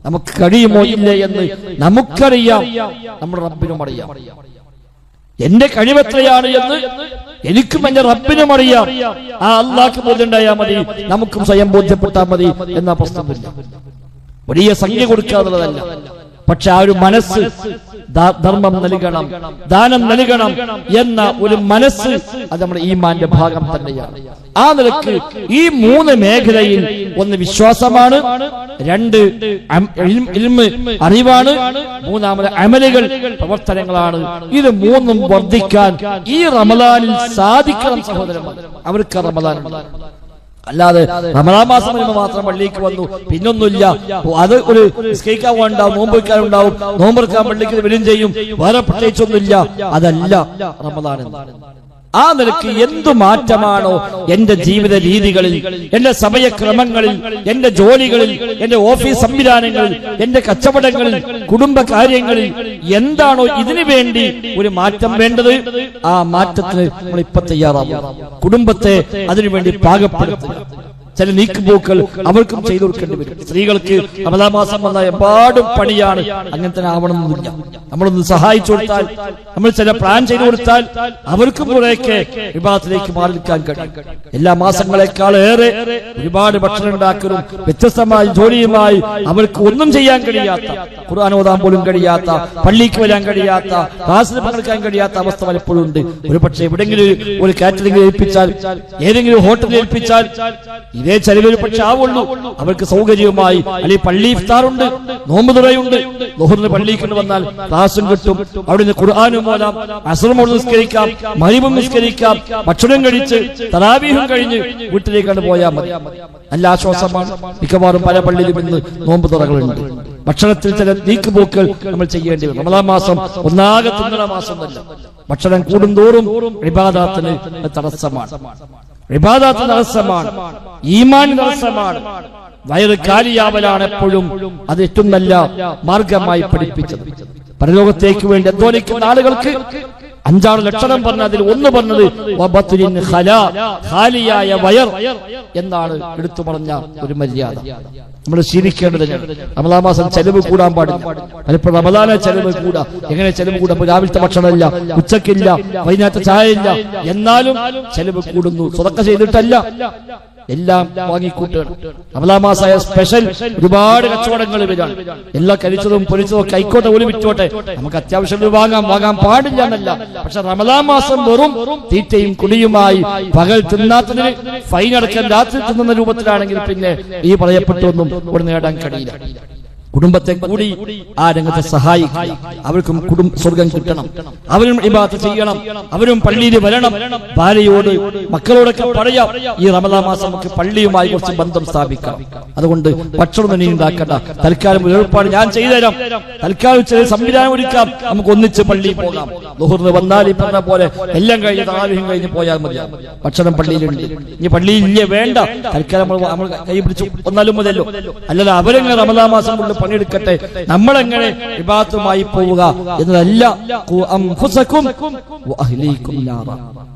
നമുക്ക് കഴിയുമോ ഇല്ലേ എന്ന് നമുക്കറിയാം. നമ്മുടെ റബ്ബിനും അറിയാം. എന്റെ കഴിവെത്രയാണ് എന്ന് എനിക്കും എന്റെ റബ്ബിനും അറിയാം. ആ അള്ളാഹ്ക്ക് ബോധ്യമുണ്ടായാൽ മതി. നമുക്കും സ്വയം ബോധ്യപ്പെട്ടാൽ മതി എന്ന പ്രശ്നമില്ല. വലിയ സംഖ്യ കൊടുക്കാന്നുള്ളതല്ല. പക്ഷെ ആ ഒരു മനസ്സ് ധർമ്മം നൽകണം ദാനം നൽകണം എന്ന ഒരു മനസ്സ് അത് നമ്മുടെ ഈമാന്റെ ഭാഗം തന്നെയാണ്. ആ നിലയ്ക്ക് ഈ മൂന്ന് മേഖലയിൽ ഒന്ന് വിശ്വാസമാണ് രണ്ട് അറിവാണ് മൂന്നാമത് അമലുകൾ പ്രവർത്തനങ്ങളാണ്. ഇത് മൂന്നും വർദ്ധിക്കാൻ ഈ റമദാനിൽ സാധിക്കണം സഹോദരന്മാർ. അവർക്ക് റമദാൻ അല്ലാതെ റമദാൻ മാസം വരുമ്പോൾ മാത്രം പള്ളിക്ക് വന്നു. പിന്നൊന്നുമില്ല. അത് ഒരു നിസ്കരിക്കാൻ ഉണ്ടാവും നോമ്പ് വെക്കാനുണ്ടാവും നോമ്പ് വെക്കാൻ പള്ളിക്ക് വരും ചെയ്യും. വേറെ പ്രത്യേകിച്ചൊന്നുമില്ല. അതല്ല റമദാൻ എന്ന്. ആ നിലയ്ക്ക് എന്തു മാറ്റമാണോ എന്റെ ജീവിത രീതികളിൽ എന്റെ സമയക്രമങ്ങളിൽ എന്റെ ജോലികളിൽ എന്റെ ഓഫീസ് സംവിധാനങ്ങളിൽ എന്റെ കച്ചവടങ്ങളിൽ കുടുംബ കാര്യങ്ങളിൽ എന്താണോ ഇതിനു വേണ്ടി ഒരു മാറ്റം വേണ്ടത്? ആ മാറ്റത്തിന് നമ്മൾ ഇപ്പൊ തയ്യാറാവും. കുടുംബത്തെ അതിനുവേണ്ടി പാകപ്പെടുത്തുക. ചില നീക്കുപോക്കൾ അവർക്കും ചെയ്തു കൊടുക്കേണ്ടി വരും. സ്ത്രീകൾക്ക് മാസം വന്ന എമ്പാടും പണിയാണ്. അങ്ങനെ തന്നെ ആവണമെന്നില്ല. നമ്മളൊന്ന് സഹായിച്ചു കൊടുത്താൽ നമ്മൾ ചില പ്ലാൻ ചെയ്തു കൊടുത്താൽ അവർക്കും കുറെയൊക്കെ വിഭാഗത്തിലേക്ക് മാറി നിൽക്കാൻ കഴിയും. എല്ലാ മാസങ്ങളെക്കാൾ ഏറെ ഒരുപാട് ഭക്ഷണം ഉണ്ടാക്കലും വ്യത്യസ്തമായ ജോലിയുമായി അവർക്ക് ഒന്നും ചെയ്യാൻ കഴിയാത്ത ഖുർആൻ ഓതാൻ പോലും കഴിയാത്ത പള്ളിക്ക് വരാൻ കഴിയാത്ത ക്ലാസ്സിൽ പങ്കെടുക്കാൻ കഴിയാത്ത അവസ്ഥ പലപ്പോഴും ഉണ്ട്. ഒരു പക്ഷേ എവിടെങ്കിലും ഒരു കാറ്ററിംഗ് ഏൽപ്പിച്ചാൽ ഏതെങ്കിലും ഹോട്ടലിൽ ഏൽപ്പിച്ചാൽ ഇതേ ചെലവ് ചെലവിൽ പക്ഷെ ആവുള്ളൂ അവർക്ക് സൗകര്യവുമായി. അല്ലെങ്കിൽ പള്ളി ഇഫ്താറുണ്ട് നോമ്പ് തുറയുണ്ട്. പള്ളി പള്ളിക്ക് വന്നാൽ ക്ലാസും കിട്ടും. അവിടെ അവിടുന്ന് ഖുർആാനും പോലാം അസുറമോട് നിസ്കരിക്കാം. മരിവും നിസ്കരിക്കാം. ഭക്ഷണം കഴിച്ച് തലാവീഹം കഴിഞ്ഞ് വീട്ടിലേക്കാണ് പോയാൽ മതി. നല്ല ആശ്വാസമാണ്. മിക്കവാറും പല പള്ളിയിലും ഇന്ന് നോമ്പ് തുറകളുണ്ട്. ഭക്ഷണത്തിൽ ചില നീക്കുപോക്കുകൾ നമ്മൾ ചെയ്യേണ്ടി വരും. നമ്മളാ മാസം ഒന്നാകെ തിന്നണ മാസം തന്നെ ഭക്ഷണം കൂടുന്തോറും വിവാദത്തിന് തടസ്സമാണ്. ഇബാദാത്ത് തടസ്സമാണ്. ഈമാൻ തടസ്സമാണ്. വയറ് കാലിയാവലാണ് എപ്പോഴും അത് ഏറ്റവും നല്ല മാർഗമായി പഠിപ്പിച്ചത്. പരലോകത്തേക്ക് വേണ്ടി അധ്വാനിക്കുന്ന ആളുകൾക്ക് അഞ്ചാറ് ലക്ഷണം പറഞ്ഞ അതിൽ ഒന്ന് പറഞ്ഞത് ഖാലിയായ വയർ എന്നാണ് എടുത്തു പറഞ്ഞ ഒരു മര്യാദ. നമ്മൾ ശീലിക്കേണ്ടത് റമദാ മാസം ചെലവ് കൂടാൻ പാടില്ല. പലപ്പോഴും റമദാന ചെലവ് കൂടാ. എങ്ങനെ ചെലവ് കൂടാ? രാവിലത്തെ ഭക്ഷണമില്ല. ഉച്ചക്കില്ല. വൈകുന്നേരത്തെ ചായ ഇല്ല എന്നാലും ചെലവ് കൂടുന്നു. സ്വതക്ക ചെയ്തിട്ടല്ല. എല്ലാം വാങ്ങിക്കൂട്ടുകയാണ് റമദാൻ മാസമായ സ്പെഷ്യൽ ഒരുപാട് കച്ചവടങ്ങൾ വരികയാണ് എല്ലാം കരിച്ചതും പൊരിച്ചതും ഒക്കെ ആയിക്കോട്ടെ നമുക്ക് അത്യാവശ്യം വാങ്ങാം വാങ്ങാൻ പാടില്ല എന്നല്ല. പക്ഷെ റമദാൻ മാസം വെറും തീറ്റയും കുടിയുമായി പകൽ തിന്നാത്തതിന് ഫൈൻ അടക്കാൻ രാത്രി തിന്നുന്ന രൂപത്തിലാണെങ്കിൽ പിന്നെ ഈ പറയപ്പെട്ടൊന്നും ഇവിടെ നേടാൻ കഴിയില്ല. കുടുംബത്തെ കൂടി ആ രംഗത്തെ സഹായിക്കുക. അവർക്കും കുടുംബ സ്വർഗം കിട്ടണം. അവരും ഇബാത്ത് ചെയ്യണം. അവരും പള്ളിയിൽ വരണം. ഭാര്യയോട് മക്കളോടൊക്കെ പറയാം. ഈ റമദാ മാസം നമുക്ക് പള്ളിയുമായി കുറച്ച് ബന്ധം സ്ഥാപിക്കാം. അതുകൊണ്ട് ഭക്ഷണം ഇനി ഉണ്ടാക്കണ്ട. തൽക്കാലം ഏർപ്പാട് ഞാൻ ചെയ്തുതരാം. തൽക്കാലം ചെറിയ സംവിധാനം ഒരുക്കാം. നമുക്ക് ഒന്നിച്ച് പള്ളിയിൽ പോകാം. ദുഹൂറിന് വന്നാൽ ഈ പറഞ്ഞ പോലെ എല്ലാം കഴിഞ്ഞ് താവിഹം കഴിഞ്ഞ് പോയാൽ മതി. ഭക്ഷണം പള്ളിയിലുണ്ട്. ഇനി പള്ളിയിൽ ഇല്ലേ വേണ്ട. തൽക്കാലം നമ്മൾ കൈ പിടിച്ചു ഒന്നാലും മതിയല്ലോ. അല്ലാതെ അവരെങ്ങനെ റമദാ മാസം കൊണ്ട് പണിയെടുക്കട്ടെ. നമ്മളെങ്ങനെ വിവാദമായി പോവുക എന്നതല്ല.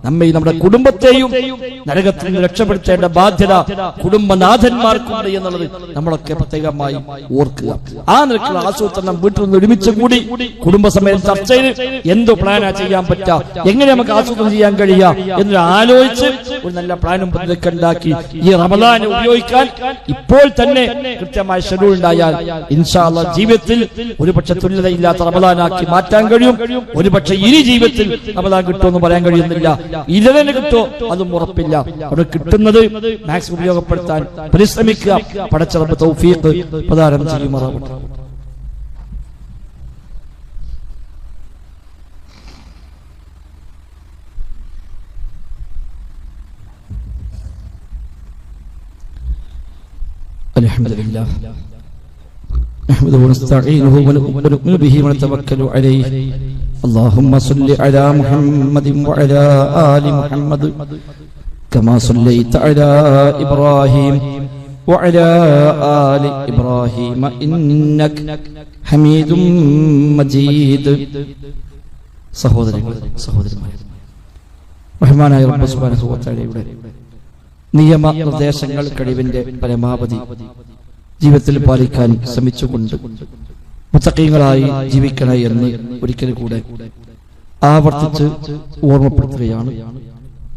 നമ്മെ നമ്മുടെ കുടുംബത്തെയും നരകത്തിൽ നിന്ന് രക്ഷപ്പെടുത്തേണ്ട ബാധ്യത കുടുംബനാഥന്മാർക്കുണ്ട് എന്നുള്ളത് നമ്മളൊക്കെ പ്രത്യേകമായി ഓർക്കുക. ആ നിരക്കുള്ള ആസൂത്രണം വീട്ടിൽ നിന്ന് ഒരുമിച്ച് കൂടി കുടുംബസമയം ചർച്ച ചെയ്ത് എന്ത് പ്ലാനാ ചെയ്യാൻ പറ്റുക എങ്ങനെ നമുക്ക് ആസൂത്രണം ചെയ്യാൻ കഴിയുക എന്ന് ആലോചിച്ച് ഒരു നല്ല പ്ലാനും പദ്ധതിയൊക്കെ ഈ റമദാനെ ഉപയോഗിക്കാൻ ഇപ്പോൾ തന്നെ കൃത്യമായ ഷെഡ്യൂൾ ഉണ്ടായാൽ ഇൻഷാല്ല ജീവിതത്തിൽ ഒരുപക്ഷെ തുല്യതയില്ലാത്ത റമദാനാക്കി മാറ്റാൻ കഴിയും ഒരുപക്ഷെ ഇനി ജീവിതത്തിൽ റമദാൻ കിട്ടുമെന്ന് പറയാൻ കഴിയുന്നില്ല ഇല്ല തന്നെ കിട്ടോ അതും ഉറപ്പില്ല അവിടെ കിട്ടുന്നത് മാക്സിമം ഉപയോഗപ്പെടുത്താൻ പരിശ്രമിക്കുക പടച്ചിറപ്പ് തൗഫീഖ് പ്രദാനം ചെയ്യുമാറാവട്ടെ الحمد لله نحمده ونستعينه ونؤمن به ونتوكل عليه اللهم صل على محمد وعلى آل محمد كما صليت على إبراهيم وعلى آل إبراهيم إنك حميد مجيد സഹോദരങ്ങൾ സഹോദരന്മാരെ റഹ്മാനായ റബ്ബ് സുബ്ഹാനഹു വ തആലയുടെ നിയമ നിർദ്ദേശങ്ങൾ കഴിവിന്റെ പരമാവധി ജീവിതത്തിൽ പാലിക്കാൻ ശ്രമിച്ചുകൊണ്ട് മുത്തക്കീങ്ങളായി ജീവിക്കണേ എന്ന് ഒരിക്കൽ കൂടെ ആവർത്തിച്ച് ഓർമ്മപ്പെടുത്തുകയാണ്.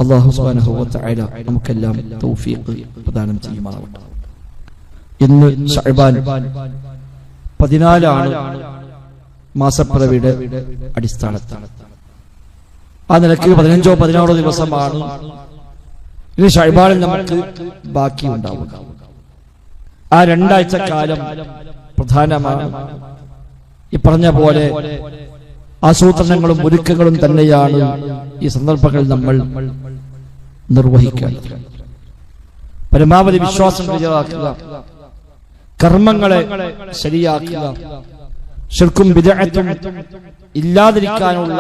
അള്ളാഹു സുബ്ഹാനഹു വ തആല നമുക്കെല്ലാം തൗഫീഖ് പ്രദാനം ചെയ്യുമാറാവട്ടെ. ഇന്ന് പതിനാലാണ് മാസപ്പിറവിയുടെ അടിസ്ഥാനത്തിൽ. ആ നിലയ്ക്ക് പതിനഞ്ചോ പതിനാറോ ദിവസമാണ് ഇനി ഷൈബാനിൽ നമുക്ക് ബാക്കിയുണ്ടാവുക. ആ രണ്ടാഴ്ച കാലം പ്രധാനമാണ് ഈ പറഞ്ഞ പോലെ ആസൂത്രണങ്ങളും ഒരുക്കങ്ങളും തന്നെയാണ് ഈ സന്ദർഭങ്ങൾ നമ്മൾ നിർവഹിക്കുക പരമാവധി വിശ്വാസം വിജയമാക്കുക. കർമ്മങ്ങളെ ശരിയാക്കുക. ശിർക്കും വിദഗ്ധത്തും ഇല്ലാതിരിക്കാനുള്ള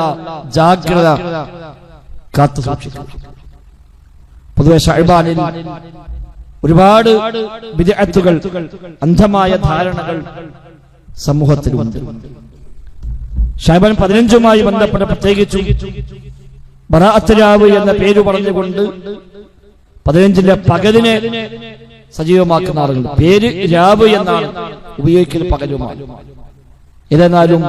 ജാഗ്രത കാത്തു സൂക്ഷിക്കുക. പൊതുവെ ഷൈബാനിൽ ഒരുപാട് വിദഗ്ധത്തുകൾ അന്ധമായ ധാരണകൾ സമൂഹത്തിലുണ്ട്. ഷൈബാൻ പതിനഞ്ചുമായി ബന്ധപ്പെട്ട പ്രത്യേകിച്ചും ബറാത്തരാവ് എന്ന പേര് പറഞ്ഞുകൊണ്ട് പതിനഞ്ചിന്റെ പകലിനെ സജീവമാക്കുന്ന ആളുകൾ പേര് രാവ് എന്നാണ് ഉപയോഗിക്കുന്ന പകലുമാണ് ഏതെന്നാലും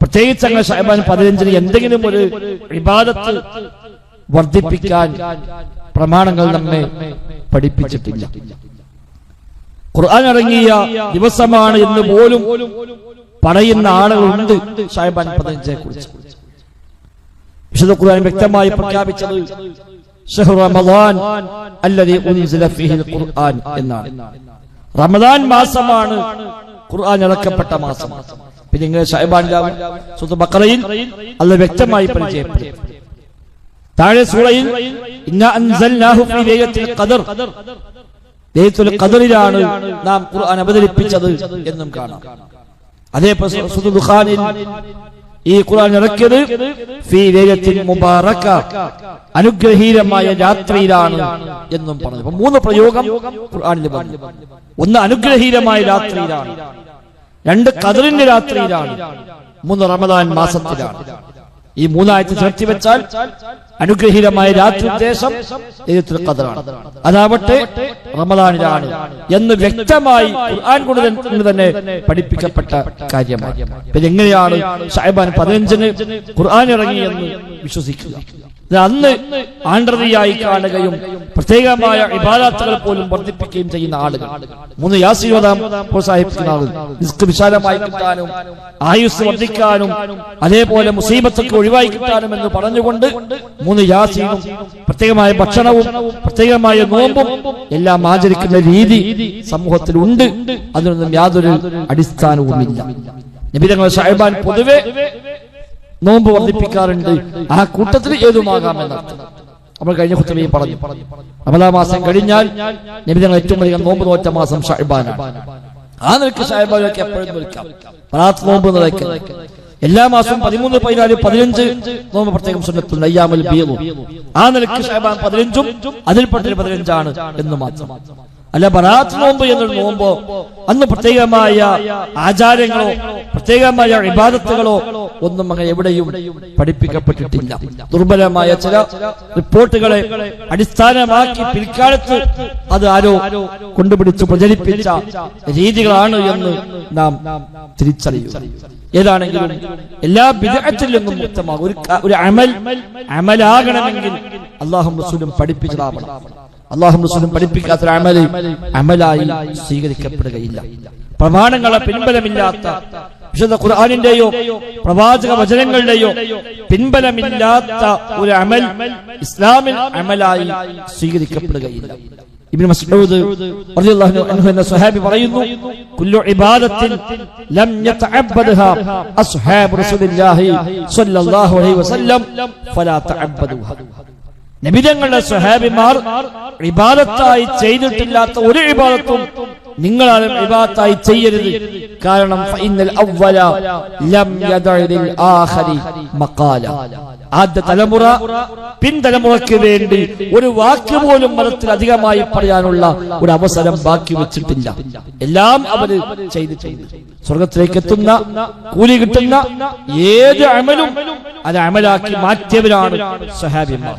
പ്രത്യേകിച്ച് അങ്ങനെ ഷഹബാൻ പതിനഞ്ചിന് എന്തെങ്കിലും ഒരു വിവാദത്ത് വർദ്ധിപ്പിക്കാൻ പ്രമാണങ്ങൾ നമ്മെ പഠിപ്പിച്ചിട്ടില്ല. ഖുർആൻ ഇറങ്ങിയ ദിവസമാണ് എന്ന് പോലും പറയുന്ന ആളുകളുണ്ട് ഷഹബാൻ പതിനഞ്ചെ കുറിച്ച്. വിശുദ്ധ ഖുർആൻ വ്യക്തമായി പ്രഖ്യാപിച്ചത് എന്നാണ്. റമദാൻ മാസമാണ് ഖുർആൻ ഇറക്കപ്പെട്ട മാസം. പിന്നെ ഇങ്ങനെ ഷഹബാൻ സുത്ത് ബക്കറയിൽ അല്ല വ്യക്തമായി പരിചയപ്പെടുത്തി. താഴെ സൂറയിൽ ാണ് നാം ഖുർആൻ അവതരിപ്പിച്ചത് എന്നും കാണാം. സുത്ത് ദുഖാനിൽ ഈ ഖുർആൻ ഇറക്കിയത് ഫീ ലൈലത്തിൽ മുബാറക അനുഗ്രഹീതമായ രാത്രിയിലാണ് എന്നും പറഞ്ഞു. അപ്പോൾ മൂന്ന് പ്രയോഗം ഖുർആനിൽ പറഞ്ഞു ഒന്ന് അനുഗ്രഹീതമായ രാത്രിയിലാണ്. രണ്ട് കതിറിന്റെ രാത്രിയിലാണ്. മൂന്ന് റമദാൻ മാസത്തിലാണ്. ഈ മൂന്നാഴ്ച ചേർത്തി വെച്ചാൽ അനുഗ്രഹീതമായ രാത്രി ഉദ്ദേശം ലൈലത്തുൽ ഖദറാണ്. അതാവട്ടെ റമദാനിലാണ് എന്ന് വ്യക്തമായി ഖുർആൻ തന്നെ- പഠിപ്പിക്കപ്പെട്ട കാര്യമാണ്. പിന്നെ എങ്ങനെയാണ് സാഹിബാൻ പതിനഞ്ചിന് ഖുർആൻ ഇറങ്ങിയെന്ന് വിശ്വസിക്കുക. അന്ന് ആണ്ടറിയായി കാണുകയും പ്രത്യേകമായ ഇബാദത്തുകൾ പോലും വർദ്ധിപ്പിക്കുകയും ചെയ്യുന്ന ആളുകൾ. മൂന്ന് യാസിയോദാം പ്രോത്സാഹിപ്പിക്കുന്ന ആളുകൾ വിശാലമായി കിട്ടാനും ആയുസ് വർദ്ധിക്കാനും അതേപോലെ മുസീബത്തൊക്കെ ഒഴിവായി കിട്ടാനും എന്ന് പറഞ്ഞുകൊണ്ട് മൂന്ന് യാസീനും പ്രത്യേകമായ ഭക്ഷണവും പ്രത്യേകമായ നോമ്പും എല്ലാം ആചരിക്കുന്ന രീതി സമൂഹത്തിൽ ഉണ്ട് അതിനൊന്നും യാതൊരു അടിസ്ഥാനവുമില്ല. നിബിതങ്ങൾ സാഹിബാൻ പൊതുവെ നോമ്പ് വർദ്ധിപ്പിക്കാറുണ്ട്. ആ കൂട്ടത്തിൽ ഏതുമാകാം എന്നർത്ഥം നമ്മൾ കഴിഞ്ഞ കുത്തബയും പറഞ്ഞു. അമലാ മാസം കഴിഞ്ഞാൽ നിബിതങ്ങൾ ഏറ്റവും അധികം നോമ്പ് നോറ്റ മാസം ഷാഹിബാനാണ്. ആ നിലയ്ക്ക് ഷാഹിബാനൊക്കെ എപ്പോഴും നിൽക്കാം പറാത്ത് നോമ്പ് എല്ലാ മാസവും പതിമൂന്ന് പതിനാല് പതിനഞ്ച് നോമ്പ് പ്രത്യേകം സുന്നത്തുണ്ട് അയ്യാമൽ ബിയവും ആ നിലയ്ക്ക് ഷഹബാൻ പതിനഞ്ചും അതിൽപ്പെട്ട പതിനഞ്ചാണ് എന്ന് മാത്രം. അല്ല ബറാത്ത് നോമ്പ് എന്നൊരു നോമ്പോ അന്ന് പ്രത്യേകമായ ആചാരങ്ങളോ പ്രത്യേകമായ വിവാദത്തുകളോ ഒന്നും അങ്ങനെ എവിടെയും പഠിപ്പിക്കപ്പെട്ടിട്ടില്ല. ദുർബലമായ ചില റിപ്പോർട്ടുകളെ അടിസ്ഥാനമാക്കി പിൽക്കാലത്ത് അത് ആരോ കൊണ്ടുപിടിച്ച് പ്രചരിപ്പിച്ച രീതികളാണ് എന്ന് നാം തിരിച്ചറിയുക ഏതാണെങ്കിലും എല്ലാ വിദഗ്ധത്തിൽ നിന്നും ഒരു ഒരു അമൽ അമലാകണമെങ്കിൽ അള്ളാഹു റസൂലും പഠിപ്പിച്ചതാവണം. അള്ളാഹു റസൂലും പഠിപ്പിക്കാത്ത അമൽ അമലായി സ്വീകരിക്കപ്പെടുകയില്ല. പ്രമാണങ്ങളെ പിൻബലമില്ലാത്ത വിശുദ്ധ ഖുർആാനിന്റെയോ പ്രവാചക വചനങ്ങളുടെയോ പിൻബലമില്ലാത്ത ഒരു അമൽ ഇസ്ലാമിൽ അമലായി സ്വീകരിക്കപ്പെടുകയില്ല. ഇബ്നു മസ്ഊദ് റളിയല്ലാഹു അൻഹു എന്ന സ്വഹാബി പറയുന്നു കുല്ലു ഇബാദത്തിൻ ലം യതഅബ്ബദഹാ അസ്ഹാബ് റസൂലുള്ളാഹി സ്വല്ലല്ലാഹു അലൈഹി വസല്ലം ഫലാ തഅബ്ബദുഹാ. നബിതങ്ങളുടെ സ്വഹാബിമാർ ഇബാദത്തായി ചെയ്തിട്ടില്ലാത്ത ഒരു ഇബാദത്തും നിങ്ങളാലും ഇബാദത്തായി ചെയ്യരുത്. കാരണം ഫൈനൽ അവ്വല ലം യദഇൽ ആഖരി മഖാല. ആദ്യ തലമുറ പിൻതലമുറയ്ക്ക് വേണ്ടി ഒരു വാക്ക് പോലും മതത്തിൽ അധികമായി പറയാനുള്ള ഒരു അവസരം ബാക്കി വെച്ചിട്ടില്ല. എല്ലാം അവർ ചെയ്തിട്ടുണ്ട് സ്വർഗത്തിലേക്ക് എത്തുന്ന കൂലി കിട്ടുന്ന ഏത് അമലും അത് അമലാക്കി മാറ്റിയവരാണ് സഹാബിമാർ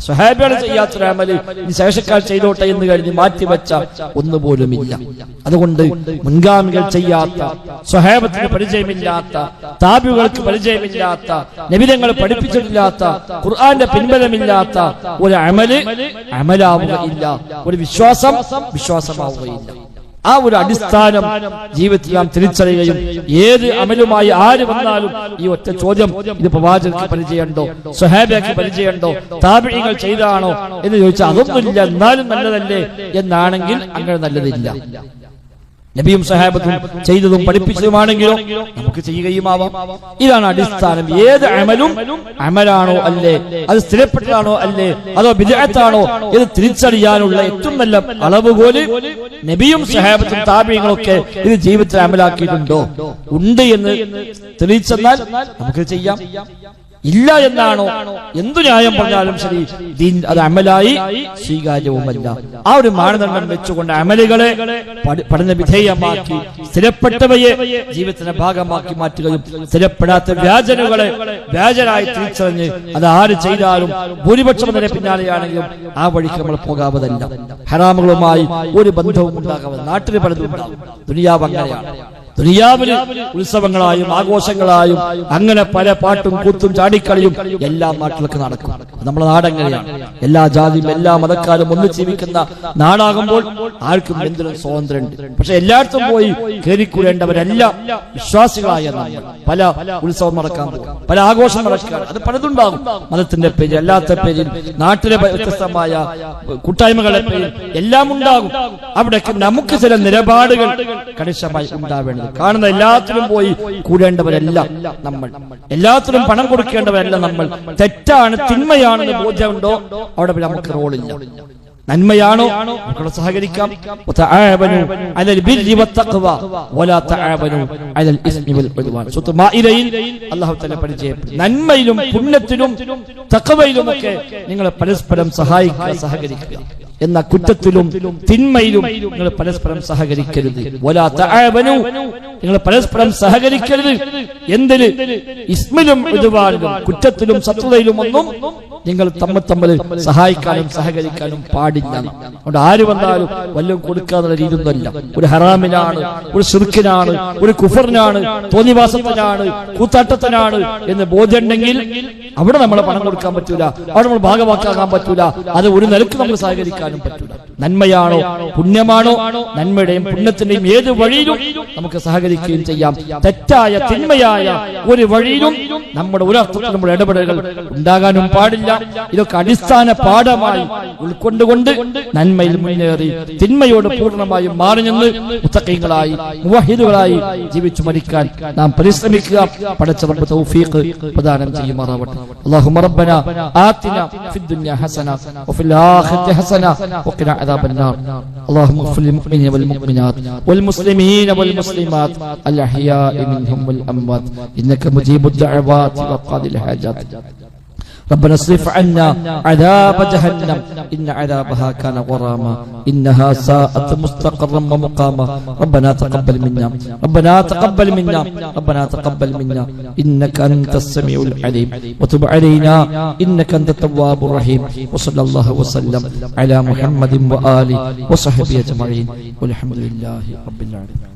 സഹാബികൾ ചെയ്യാത്തൊരു അമൽ. ശേഷക്കാർ ചെയ്തോട്ടെ എന്ന് കഴിഞ്ഞ് മാറ്റിവെച്ച ഒന്നുപോലുമില്ല. അതുകൊണ്ട് മുൻഗാമികൾ ചെയ്യാത്ത സ്വഹാബത്തിന് പരിചയമില്ലാത്ത താബികൾക്ക് പരിചയമില്ലാത്ത നബിതങ്ങൾ പഠിപ്പിച്ചിട്ടില്ലാത്ത ഖുർആന്റെ പിൻബലമില്ലാത്ത ഒരു അമൽ അമലാവുകയില്ല. ഒരു വിശ്വാസം വിശ്വാസമാവുകയില്ല. ആ ഒരു അടിസ്ഥാനം ജീവിതത്തിൽ നാം തിരിച്ചറിയുകയും ഏത് അമലുമായി ആര് വന്നാലും ഈ ഒറ്റ ചോദ്യം ഇത് പ്രവാചകർക്ക് പരിചയമുണ്ടോ? സുഹാബിക്ക് പരിചയമുണ്ടോ? താപിഴികൾ ചെയ്താണോ? എന്ന് ചോദിച്ചാൽ അതൊന്നുമില്ല. എന്നാലും നല്ലതല്ലേ? എന്നാണെങ്കിൽ അങ്ങനെ നല്ലതില്ല. നബിയും സഹാബത്തും ചെയ്തതും പഠിപ്പിച്ചതുമാണെങ്കിലോ നമുക്ക് ചെയ്യുകയുമാവാം. ഇതാണ് അടിസ്ഥാനം. ഏത് അമലും അമലാണോ അല്ലേ? അത് സ്ഥിരപ്പെട്ടതാണോ അല്ലേ? അതോ വിജയത്താണോ ഇത് തിരിച്ചറിയാനുള്ള ഏറ്റവും നല്ല അളവുകോൽ നബിയും സഹാബത്തും താപീയങ്ങളൊക്കെ ഇത് ജീവിതത്തിൽ അമലാക്കിയിട്ടുണ്ടോ? ഉണ്ട് എന്ന് തെളിയിച്ചെന്നാൽ നമുക്ക് ചെയ്യാം. ഇല്ല എന്നാണോ? എന്തു ന്യായം പറഞ്ഞാലും ശരി ദീൻ അത് അമലായി സ്വീകാര്യവുമല്ല. ആ ഒരു മാനദണ്ഡം വെച്ചുകൊണ്ട് അമലുകളെ പഠ- പഠന വിധേയമാക്കി സ്ഥിരപ്പെട്ടവയെ ജീവിതത്തിന്റെ ഭാഗമാക്കി മാറ്റുകയും സ്ഥിരപ്പെടാത്ത വ്യാജനുകളെ വ്യാജരായി തിരിച്ചറിഞ്ഞ് അത് ആര് ചെയ്താലും ഭൂരിപക്ഷം അതിനെ പിന്നാലെയാണെങ്കിലും ആ വഴിക്ക് നമ്മൾ പോകാവതല്ല. ഹറാമുകളുമായി ഒരു ബന്ധവും ഉണ്ടാകാവത് നാട്ടിൽ പലതും ഉണ്ടാവും ദുനിയാവ് ദുനിയാവിൽ ഉത്സവങ്ങളായും ആഘോഷങ്ങളായും അങ്ങനെ പല പാട്ടും കൂത്തും ചാടിക്കളിയും എല്ലാ നാട്ടിലൊക്കെ നടക്കും. നമ്മുടെ നാടെങ്ങനെയാണ് എല്ലാ ജാതിയും എല്ലാ മതക്കാരും ഒന്ന് ജീവിക്കുന്ന നാടാകുമ്പോൾ ആർക്കും എന്തിനും സ്വാതന്ത്ര്യമുണ്ട്. പക്ഷെ എല്ലായിടത്തും പോയി കയറിക്കൂടേണ്ടവരെല്ലാം വിശ്വാസികളായ നമ്മൾ. പല ഉത്സവം നടക്കാൻ പോകും പല ആഘോഷം നടക്കാൻ അത് പലതുണ്ടാകും. മതത്തിന്റെ പേരിൽ അല്ലാത്ത പേരിൽ നാട്ടിലെ വ്യത്യസ്തമായ കൂട്ടായ്മകളുടെ പേരിൽ എല്ലാം ഉണ്ടാകും. അവിടേക്ക് നമുക്ക് ചില നിലപാടുകൾ കണിശമായി ഉണ്ടാവേണ്ടത്. കാണുന്ന എല്ലാത്തിലും പോയി കൂടേണ്ടവരല്ല നമ്മൾ. എല്ലാത്തിനും പണം കൊടുക്കേണ്ടവരല്ല നമ്മൾ. തെറ്റാണ് തിന്മയാണെന്ന് ബോധ്യമുണ്ടോ? അവിടെ നമുക്ക് റോളില്ല. നന്മയാണോ? മക്കളെ സഹകരിക്കാം. നന്മയിലും പുണ്യത്തിലും തക്കവയിലും ഒക്കെ നിങ്ങളെ പരസ്പരം സഹായിക്കുക സഹകരിക്കുക. എന്ന കുറ്റത്തിലും തിന്മയിലും നിങ്ങൾ പരസ്പരം സഹകരിക്കരുത്. നിങ്ങൾ പരസ്പരം സഹകരിക്കരുത്. എന്തിന് ഇസ്മിലും ഉദ്വാനിലും കുറ്റത്തിലും ശത്രുതയിലും ഒന്നും നിങ്ങൾ തമ്മിൽ തമ്മിൽ സഹായിക്കാനും സഹകരിക്കാനും പാടില്ല. അതുകൊണ്ട് ആര് വന്നാലും വല്ലതും കൊടുക്കാന്നുള്ള രീതിയൊന്നുമല്ല. ഒരു ഹറാമിനാണ് ഒരു ശിർക്കിനാണ് ഒരു കുഫറിനാണ് തോന്നിവാസത്തിനാണ് കൂത്താട്ടത്തിനാണ് എന്ന് ബോധ്യമുണ്ടെങ്കിൽ അവിടെ നമ്മളെ പണം കൊടുക്കാൻ പറ്റൂല അവിടെ നമ്മൾ ഭാഗമാക്കാൻ പറ്റൂല. അത് ഒരു നിലയ്ക്ക് നമ്മൾ സഹകരിക്കാനും പറ്റൂല നന്മയാണോ പുണ്യമാണോ? നന്മയുടെയും പുണ്യത്തിന്റെയും ഏത് വഴിയിലും നമുക്ക് സഹകരിക്കുകയും ചെയ്യാം. തെറ്റായ തിന്മയായ ഒരു വഴിയിലും നമ്മുടെ ഒരർത്ഥത്തിൽ നമ്മുടെ ഇടപെടലുകൾ ഉണ്ടാകാനും പാടില്ല. ഇതൊക്കെ അടിസ്ഥാന പാഠമായി ഉൾക്കൊണ്ടുകൊണ്ട് നന്മയിൽ മുന്നേറി തിന്മയോട് പൂർണമായും മാറി നിന്ന് മുത്തക്കൈകളായി മുവഹിദുകളായി ജീവിച്ചു മരിക്കാൻ നാം പരിശ്രമിക്കുക. പഠിച്ച തൗഫീഖ് പ്രദാനം ചെയ്യുമാറാവട്ടെ. അള്ളാഹു റബ്ബന ആതിന ഫിദ് ദുനിയ ഹസന വഫിൽ ആഖിറതി ഹസന വഖിന عذاب النار اللهم اغفر للمؤمنين والمؤمنات والمسلمين والمسلمات الأحياء منهم والأموات إنك مجيب الدعوات وقاضي الحاجات ربنا اصرف عنا عذاب جهنم إن عذابها كان غراما إنها ساءت مستقرا ومقاما ربنا تقبل منا ربنا تقبل منا ربنا تقبل منا إنك أنت السميع العليم وتب علينا إنك أنت التواب الرحيم وصلى الله وسلم على محمد وآله وصحبه أجمعين والحمد لله رب العالمين